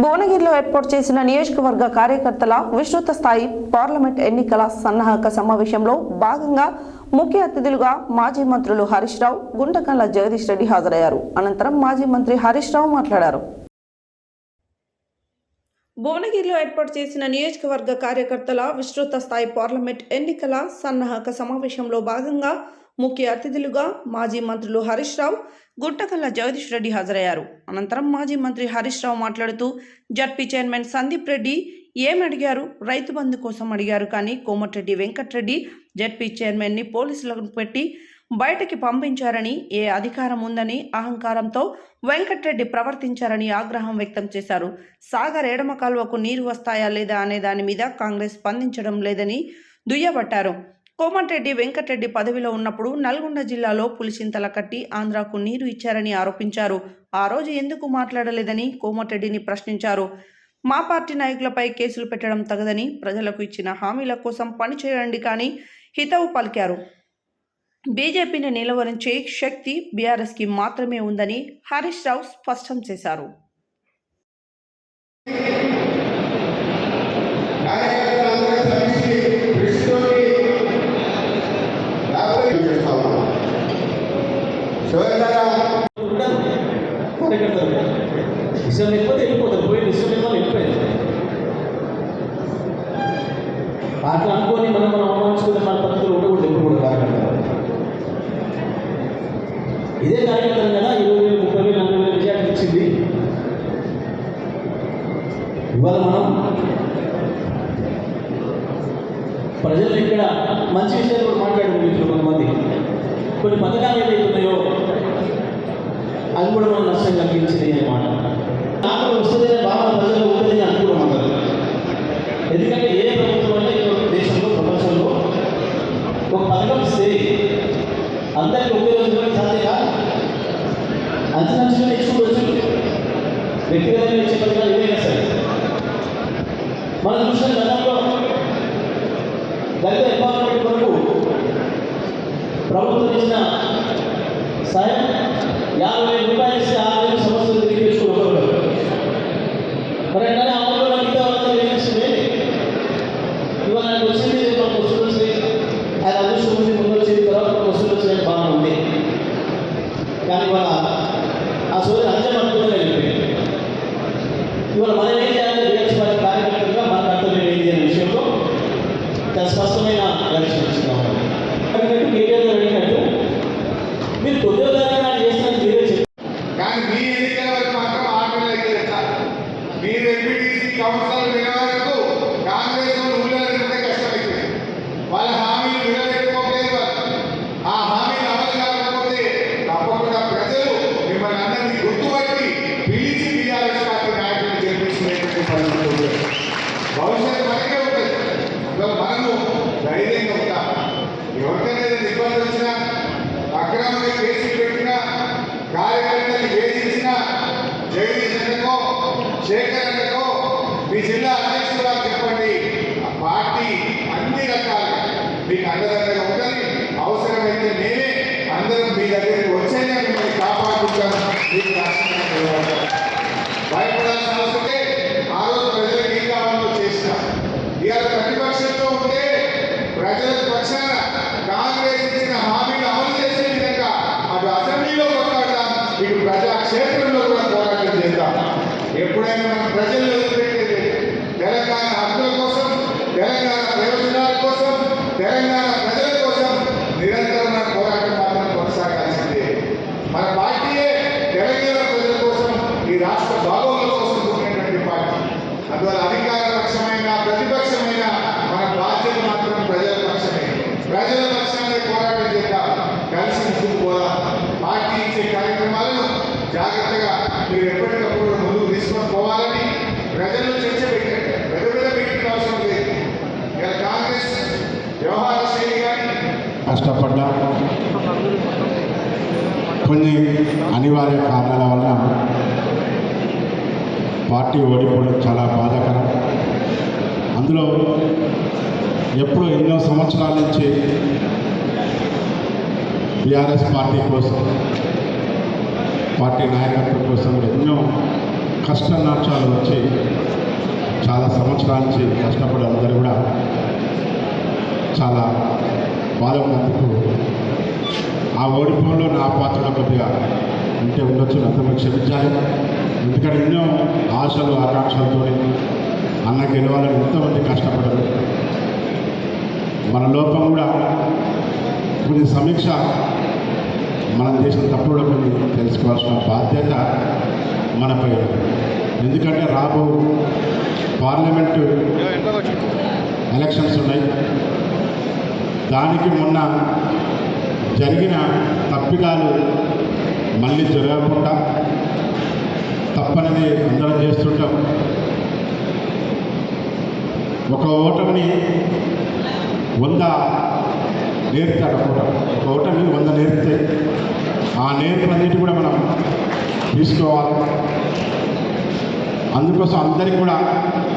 భువనగిరిలో ఏర్పాటు చేసిన నియోజకవర్గ కార్యకర్తల విస్తృత స్థాయి పార్లమెంట్ ఎన్నికల సన్నాహక సమావేశంలో భాగంగా ముఖ్య అతిథులుగా మాజీ మంత్రులు హరీష్ రావు గుంటకల్ల జగదీష్ రెడ్డి హాజరయ్యారు. అనంతరం మాజీ మంత్రి హరీష్ రావు మాట్లాడారు. భువనగిరిలో ఏర్పాటు చేసిన నియోజకవర్గ కార్యకర్తల విస్తృత స్థాయి పార్లమెంట్ ఎన్నికల సన్నాహక సమావేశంలో భాగంగా ముఖ్య అతిథులుగా మాజీ మంత్రులు హరీష్ రావు గుట్టకల్ల జగదీష్ రెడ్డి హాజరయ్యారు. అనంతరం మాజీ మంత్రి హరీష్ రావు మాట్లాడుతూ జడ్పీ చైర్మన్ సందీప్ రెడ్డి ఏమి అడిగారు? రైతు బంధు కోసం అడిగారు కానీ కోమటిరెడ్డి వెంకటరెడ్డి జడ్పీ చైర్మన్ని పోలీసులకు పెట్టి బయటకి పంపించారని ఏ అధికారం ఉందని అహంకారంతో వెంకట్రెడ్డి ప్రవర్తించారని ఆగ్రహం వ్యక్తం చేశారు. సాగర్ ఎడమ కాలువకు నీరు వస్తాయా లేదా అనే దాని మీద కాంగ్రెస్ స్పందించడం లేదని దుయ్యబట్టారు. కోమటిరెడ్డి వెంకటరెడ్డి పదవిలో ఉన్నప్పుడు నల్గొండ జిల్లాలో పులిచింతల కట్టి ఆంధ్రాకు నీరు ఇచ్చారని ఆరోపించారు. ఆ రోజు ఎందుకు మాట్లాడలేదని కోమటిరెడ్డిని ప్రశ్నించారు. మా పార్టీ నాయకులపై కేసులు పెట్టడం తగదని ప్రజలకు ఇచ్చిన హామీల కోసం పనిచేయండి కానీ హితవు పలికారు. బీజేపీని నిలవరించే శక్తి బీఆర్ఎస్కి మాత్రమే ఉందని హరీష్ రావు స్పష్టం చేశారు. ఇదే కార్యక్రమం కదా ఇరవై వేలు ముప్పై వేలు నలభై వేలు విజయాన్ని ఇచ్చింది. ఇవాళ మనం ప్రజలు ఇక్కడ మంచి విషయాలు కూడా మాట్లాడారు వీటిలో కొంతమంది. కొన్ని పథకాలు ఏవైతే ఉన్నాయో అది కూడా మనం నష్టం కలిగించింది అనమాట నాకు వస్తుంది బాగా భావన ప్రజల్లో ఉంటుంది అనుకోవడం అందరూ. ఎందుకంటే ఏ ప్రభుత్వం అంటే దేశంలో ప్రపంచంలో ఒక పథకం ఇస్తే అందరికీ ఒకే రోజులో సాధ్యం కాదు అంచనంచుకుని నేర్చుకోవచ్చు వ్యక్తిగతంగా ఇచ్చే పథకాలు ఏవైనా సరే మనం చూసిన గతంలో దళిత ఎంపవర్మెంట్ కొరకు ప్రభుత్వం ఇచ్చిన సాయం యాభై వేల రూపాయలు ఇస్తే ఆరు వేలు సంవత్సరం తిరిగి తెచ్చుకోగలరు మరి అట్లనే అమలు మిగతా వాళ్ళందరూ ఏం చేస్తుంది ఇవాళ నాకు వచ్చింది రేపు మాకు వసూలు వచ్చి ఆయన అదృష్టం ఉంది ముందు వచ్చేది తర్వాత మాకు వసూలు వచ్చే బాగా ఉంది కానీ ఇవాళ ఆ సోదరి అంచం అనుకుంటే వెళ్ళిపోయింది ఇవాళ మనం ఏం చేయాలి బీఎస్ పార్టీ కార్యకర్తలుగా మన కర్తవ్యం ఏంటి అనే విషయంలో చాలా స్పష్టమైన లక్ష్యం ఇచ్చుకోవాలి అడిగినట్టు అడిగినట్టు మీరు కొద్దిగా మీరే చెప్పారు. కానీ మీ ఎన్నికల వరకు మాత్రం మీరు ఎంపీటీసీ కౌన్సిల్ వినే మీకు అండదండగా ఉండాలి. అవసరమైతే నేనే అందరం మీ దగ్గరికి వచ్చేనే మిమ్మల్ని కాపాడుకుంటాను. మీకు భయపడాల్సిన అవసరం ఆ రోజు ప్రజలకు ఏం కావాలో చేసిన ఇవాళ ప్రతిపక్షంలో ఉంటే ప్రజల పక్షాన కాంగ్రెస్ ఇచ్చిన హామీలు అమలు చేసే విధంగా అటు అసెంబ్లీలో కొట్లాడదాం ఇటు ప్రజా క్షేత్రంలో కూడా పోరాటం చేద్దాం. ఎప్పుడైనా మనం ప్రజల్లో తెలంగాణ హక్కుల కోసం తెలంగాణ ప్రయోజనాల కోసం తెలంగాణ ప్రజల కోసం నిరంతరం మన పోరాటం మాత్రం కొనసాగాల్సిందే మన పార్టీయే తెలంగాణ ప్రజల కోసం ఈ రాష్ట్ర బాగోగుల కోసం పుట్టినటువంటి పార్టీ అందువల్ల అధికార పక్షమైన ప్రతిపక్షమైన మన బాధ్యత మాత్రం ప్రజల పక్షమే ప్రజల పక్షాన్ని పోరాటం చేద్దాం కలిసి ముందుకు పోదాం పార్టీ ఇచ్చే కార్యక్రమాలను జాగ్రత్తగా మీరు ఎప్పటికప్పుడు ముందుకు తీసుకొని పోవాలని ప్రజల్లో చర్చ పెట్టండి పెద్ద పెద్ద మీటింగ్ అవసరం లేదు ఇలా కాంగ్రెస్ వ్యవహార శైలి కానీ కష్టపడ్డా. కొన్ని అనివార్య కారణాల వలన పార్టీ ఓడిపోవడం చాలా బాధాకరం. అందులో ఎప్పుడో ఎన్నో సంవత్సరాల నుంచి బీఆర్ఎస్ పార్టీ కోసం పార్టీ నాయకత్వం కోసం ఎన్నో కష్ట నష్టాలు వచ్చి చాలా సంవత్సరాల నుంచి కష్టపడే అందరూ కూడా చాలా బాధపడినందుకు ఆ ఓడిపోలో నా పాత్ర కొద్దిగా ఉంటే ఉండొచ్చు అందరూ క్షమించాలి. ఎందుకంటే ఎన్నో ఆశలు ఆకాంక్షలతో అన్న గెలవాలని ఎంతోమంది కష్టపడరు. మన లోపం కూడా కొన్ని సమీక్ష మనం చేసిన తప్పుడు కొన్ని తెలుసుకోవాల్సిన బాధ్యత మనపై ఎందుకంటే రాబో పార్లమెంటు ఎలక్షన్స్ ఉన్నాయి. దానికి మొన్న జరిగిన తప్పిదాలు మళ్ళీ జరగకుండా తప్పనిది అందరం చేస్తుంటాం. ఒక ఓటమిని వంద నేర్పుతాడు ఒక ఒక ఓటమి వంద నేర్పితే ఆ నేర్పులన్నిటి కూడా మనం తీసుకోవాలి. అందుకోసం అందరికీ కూడా